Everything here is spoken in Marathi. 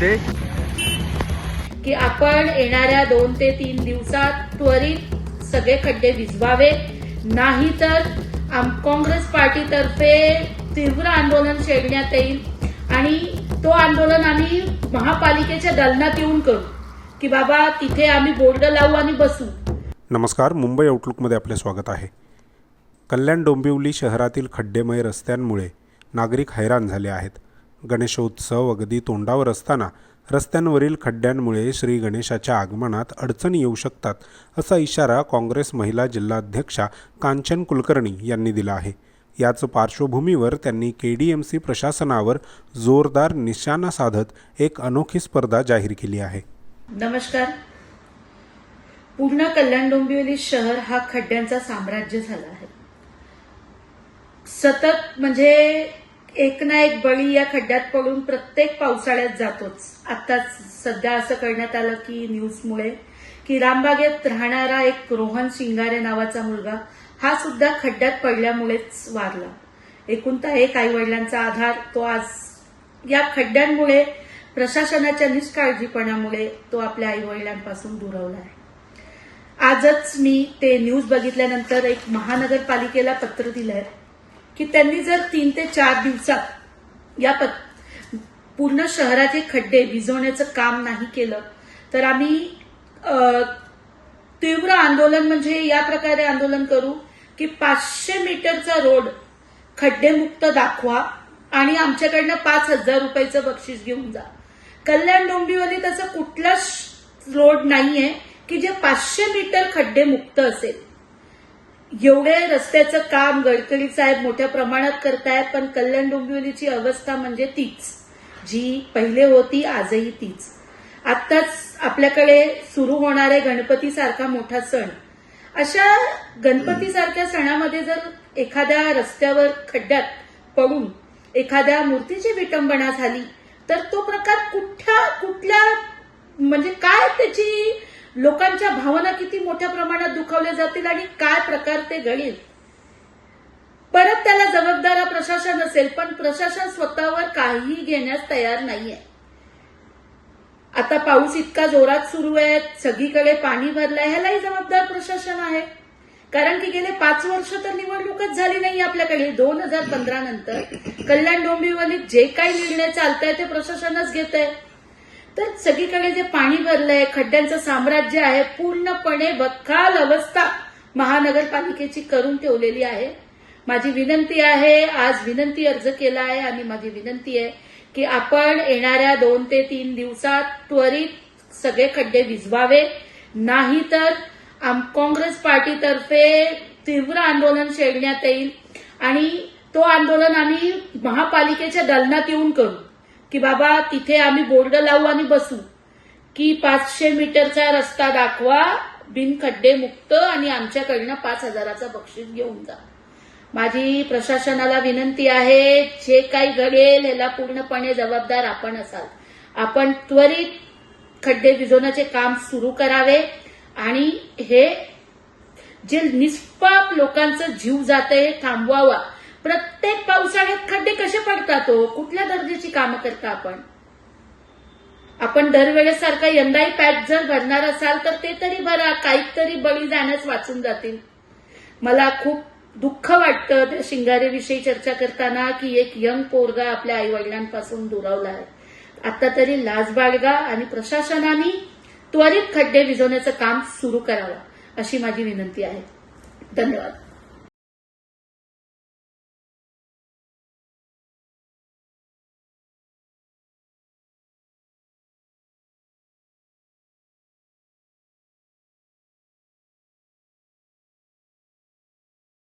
ते? की आपण येणाऱ्या दोन ते तीन दिवसात त्वरित सगळे खड्डे विझवावे. नाहीतर आम काँग्रेस पार्टीतर्फे तीव्र आंदोलन छेडण्यात येईल आणि तो आंदोलन आम्ही महापालिकेच्या दालनात येऊन करू. की बाबा तिथे आम्ही बोर्ड लावू आणि बसू. नमस्कार मुंबई आउटलुकमध्ये आपले स्वागत आहे. कल्याण डोंबिवली शहरातील खड्डेमय रस्त्यांमुळे नागरिक हैराण झाले आहेत. गणेशोत्सव अगदी तोंडावर असताना रस्त्यांवरील खड्ड्यांमुळे श्री गणेशाच्या आगमनात अडचणी येऊ शकतात असा इशारा काँग्रेस महिला जिल्हाध्यक्षा कांचन कुलकर्णी यांनी दिला आहे. याच पार्श्वभूमीवर त्यांनी के डी एम सी प्रशासनावर जोरदार निशाणा साधत एक अनोखी स्पर्धा जाहीर केली आहे. नमस्कार. पूर्ण कल्याण डोंबिवली शहर हा खड्ड्यांचा साम्राज्य झाला आहे. सतत म्हणजे एक ना एक बळी या खड्ड्यात पडून प्रत्येक पावसाळ्यात जातोच. आताच सध्या असं करण्यात आलं की न्यूजमुळे की रामबागेत राहणारा एक रोहन शिंगारे नावाचा मुलगा हा सुद्धा खड्ड्यात पडल्यामुळेच वारला. एकूणता एक आई वडिलांचा आधार तो आज या खड्ड्यांमुळे प्रशासनाच्या निष्काळजीपणामुळे तो आपल्या आई वडिलांपासून दुरावला आहे. आजच मी ते न्यूज बघितल्यानंतर एक महानगरपालिकेला पत्र दिलंय. की त्यांनी जर तीन ते चार दिवसात या पत पूर्ण शहराचे खड्डे भिजवण्याचं काम नाही केलं तर आम्ही तीव्र आंदोलन म्हणजे या प्रकारे आंदोलन करू की पाचशे मीटरचा रोड खड्डेमुक्त दाखवा आणि आमच्याकडनं पाच हजार रुपयाचं बक्षीस घेऊन जा. कल्याण डोंबिवलीत असं कुठलाच रोड नाहीये की जे पाचशे मीटर खड्डे मुक्त असेल. एवढे रस्त्याचं काम गडकरी साहेब मोठ्या प्रमाणात करतायत पण कल्याण डोंबिवलीची अवस्था म्हणजे तीच. जी पहिले होती आजही तीच. आत्ताच आपल्याकडे सुरू होणारे गणपती सारखा मोठा सण. अशा गणपती सारख्या सणामध्ये जर एखाद्या रस्त्यावर खड्ड्यात पडून एखाद्या मूर्तीची विटंबना झाली तर तो प्रकार कुठल्या कुठल्या म्हणजे काय त्याची लोकांच्या भावना किती मोठ्या प्रमाणात दुखावल्या जातील आणि काय प्रकार ते घडेल? परत त्याला जबाबदार प्रशासन असेल पण प्रशासन स्वतःवर काहीही घेण्यास तयार नाहीये. आता पाऊस इतका जोरात सुरू आहे सगळीकडे पाणी भरलंय ह्यालाही जबाबदार प्रशासन आहे. कारण की गेले पाच वर्ष तर निवडणूकच झाली नाही आपल्याकडे दोन हजार पंधरा नंतर. कल्याण डोंबिवलीत जे काही निर्णय चालताय ते प्रशासनच घेत आहे तर सगळीकडे जे पाणी भरलंय खड्ड्यांचं साम्राज्य आहे पूर्णपणे बखाल अवस्था महानगरपालिकेची करून ठेवलेली आहे. माझी विनंती आहे आज विनंती अर्ज केला आहे आणि माझी विनंती आहे की आपण येणाऱ्या दोन ते तीन दिवसात त्वरित सगळे खड्डे विजवावे नाहीतर आम काँग्रेस पार्टीतर्फे तीव्र आंदोलन छेडण्यात येईल आणि तो आंदोलन आम्ही महापालिकेच्या दालनात येऊन करू. की बाबा तिथे आम्ही बोर्ड लावू आणि बसू. की पाचशे मीटरचा रस्ता दाखवा बिन खड्डे मुक्त आणि आमच्याकडनं पाच हजाराचा बक्षीस घेऊन जा. माझी प्रशासनाला विनंती आहे जे काही घडेल याला पूर्णपणे जबाबदार आपण असाल. आपण त्वरित खड्डे भिजवण्याचे काम सुरू करावे आणि हे जे निष्पाप लोकांचं जीव जात हे थांबवावा. प्रत्येक पाऊस करता तो कुठल्या दर्जाची कामं करता आपण? आपण दरवेळेस सारखा यंदाही पॅच जर भरणार असाल तर ते तरी भरा काहीतरी बळी जाण्यास वाचून जातील. मला खूप दुःख वाटतं त्या शिंगारेविषयी चर्चा करताना की एक यंग पोरगा आपल्या आई वडिलांपासून दुरावला आहे आता तरी लाज बाळगा आणि प्रशासनाने त्वरित खड्डे विझवण्याचं काम सुरू करावं अशी माझी विनंती आहे. धन्यवाद.